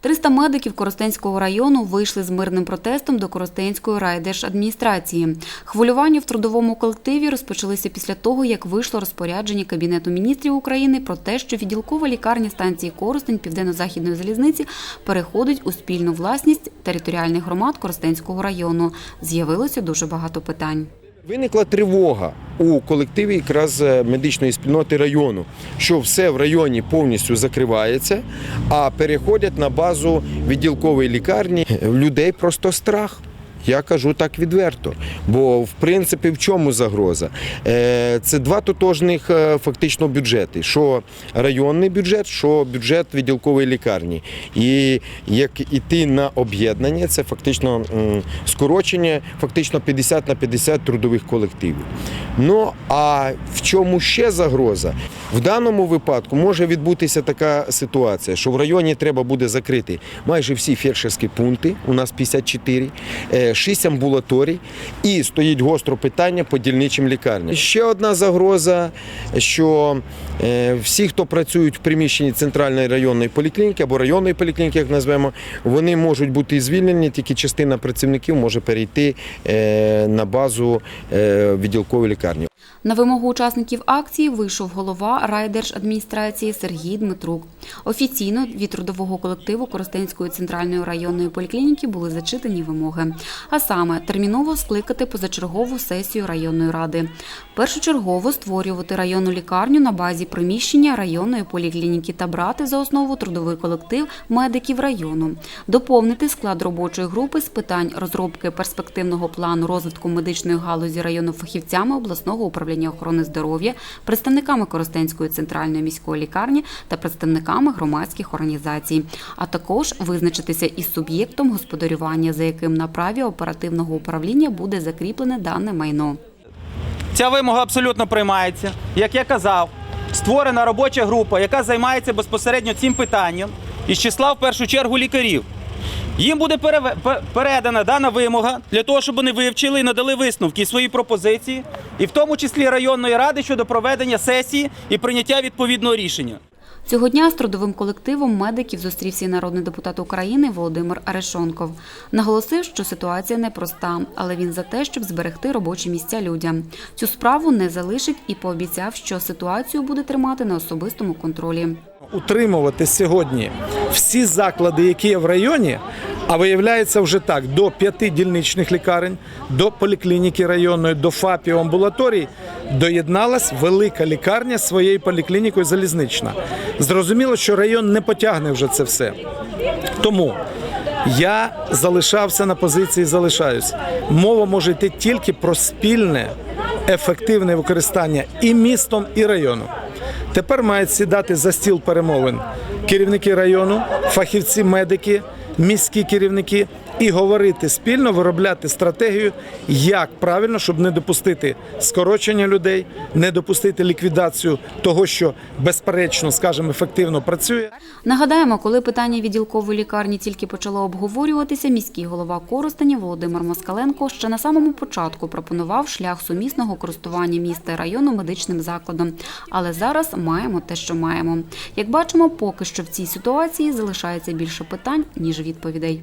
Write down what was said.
300 медиків Коростенського району вийшли з мирним протестом до Коростенської райдержадміністрації. Хвилювання в трудовому колективі розпочалися після того, як вийшло розпорядження Кабінету міністрів України про те, що відділкова лікарня станції Коростень Південно-Західної залізниці переходить у спільну власність територіальних громад Коростенського району. З'явилося дуже багато питань. Виникла тривога у колективі якраз е, медичної спільноти району, що все в районі повністю закривається, а переходять на базу відділкової лікарні. Людей просто страх. Я кажу так відверто. Бо в принципі в чому загроза? Е, Це два тотожних е, фактично бюджети: що районний бюджет, що бюджет відділкової лікарні. І як іти на об'єднання, це фактично скорочення фактично 50 на 50 трудових колективів. Ну а в чому ще загроза? В даному випадку може відбутися така ситуація, що в районі треба буде закрити майже всі фельдшерські пункти. У нас 54, е, 6 амбулаторій, і стоїть гостро питання по дільничим лікарням. Ще одна загроза, що е, всі, хто працюють в приміщенні центральної районної поліклініки або районної поліклініки, як назвемо, вони можуть бути звільнені, тільки частина працівників може перейти е, на базу е, відділкової лікарні. На вимогу учасників акції вийшов голова райдержадміністрації Сергій Дмитрук. Офіційно від трудового колективу Коростенської центральної районної поліклініки були зачитані вимоги. А саме терміново скликати позачергову сесію районної ради, першочергово створювати районну лікарню на базі приміщення районної поліклініки та брати за основу трудовий колектив медиків району, доповнити склад робочої групи з питань розробки перспективного плану розвитку медичної галузі району фахівцями обласного управління охорони здоров'я, представниками Коростенської центральної міської лікарні та представниками громадських організацій, а також визначитися із суб'єктом господарювання, за яким на праві оперативного управління буде закріплене дане майно. Ця вимога абсолютно приймається. Як я казав, створена робоча група, яка займається безпосередньо цим питанням із числа в першу чергу лікарів. Їм буде передана дана вимога для того, щоб вони вивчили і надали висновки свої пропозиції, і в тому числі районної ради щодо проведення сесії і прийняття відповідного рішення. Цього дня з трудовим колективом медиків зустрівся і народний депутат України Володимир Арешонков. Наголосив, що ситуація непроста, але він за те, щоб зберегти робочі місця людям. Цю справу не залишить і пообіцяв, що ситуацію буде тримати на особистому контролі. утримувати сьогодні всі заклади, які є в районі. А виявляється вже так: до п'яти дільничних лікарень, до поліклініки районної, до ФАПів, амбулаторій доєдналась велика лікарня своєю поліклінікою залізнична. Зрозуміло, що район не потягне вже це все. Тому я залишався на позиції, залишаюсь. Мова може йти тільки про спільне, ефективне використання і містом, і районом. Тепер мають сідати за стіл перемовин керівники району, фахівці, медики, міські керівники і говорити спільно, виробляти стратегію, як правильно, щоб не допустити скорочення людей, не допустити ліквідацію того, що безперечно, скажімо, ефективно працює. Нагадаємо, коли питання відділкової лікарні тільки почало обговорюватися, міський голова Коростеня Володимир Москаленко ще на самому початку пропонував шлях сумісного користування міста і району медичним закладом. Але зараз маємо те, що маємо. Як бачимо, поки що в цій ситуації залишається більше питань ніж відповідей.